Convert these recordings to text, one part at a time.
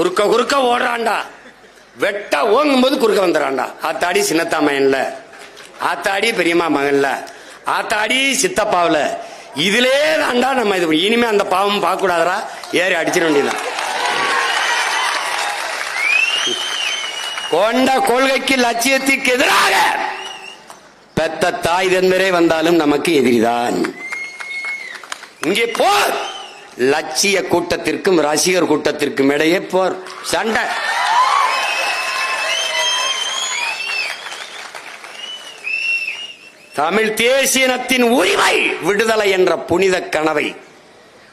குறுக்க குறுக்க ஓடுறான்டா. வெட்ட ஓங்கும் போது குறுக்க வந்துடுறான்டா. ஆத்தாடி சின்னத்தா மகன்ல. ஆத்தாடி பெரியம்மா மகன்ல. ஆத்தாடி சித்தப்பாவில். இதிலே தான்டா நம்ம இது இனிமே அந்த பாவம் பார்க்க கூடாதரா ஏறி அடிச்சிட வேண்டியதான் கொண்ட கொள்கைக்கு லட்சியத்திற்கு எதிராக பெத்த தாய் தன்மரே வந்தாலும் நமக்கு எதிரிதான். இங்கே போர் லட்சிய கூட்டத்திற்கும் ரசிகர் கூட்டத்திற்கும் இடையே போர். சண்டை. தமிழ் தேசியனத்தின் உரிமை விடுதலை என்ற புனித கனவை.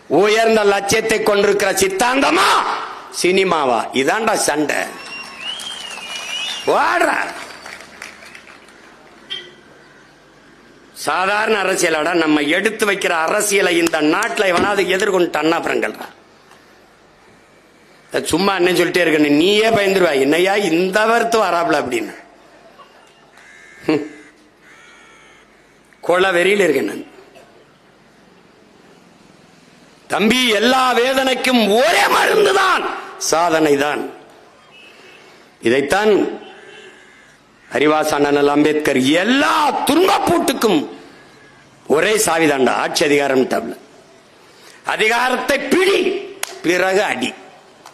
உயர்ந்த லட்சியத்தை கொண்டிருக்கிற சித்தாந்தமா? சினிமாவா? இதாண்டா சண்டை. ஓடுற. சாதாரண அரசியலோட நம்ம எடுத்து வைக்கிற அரசியலை இந்த நாட்டில் எவனாவது எதிர்கொண்டு அப்புறங்கள்றா சும்மா என்ன சொல்லிட்டே இருக்கணும் நீயே பயந்துருவா என்னையா இந்த வருத்து வராப்ல அப்படின்னு. ஹம். கொலை வெறியில் இருக்கேன் நான். தம்பி எல்லா வேதனைக்கும் ஒரே மருந்துதான் சாதனை தான் இதைத்தான் ஹரிவாசானல் அம்பேத்கர் எல்லா துன்ப ஒரே சாவிதாண்டா ஆட்சி அதிகாரம் அதிகாரத்தை பிடி பிறகு அடி.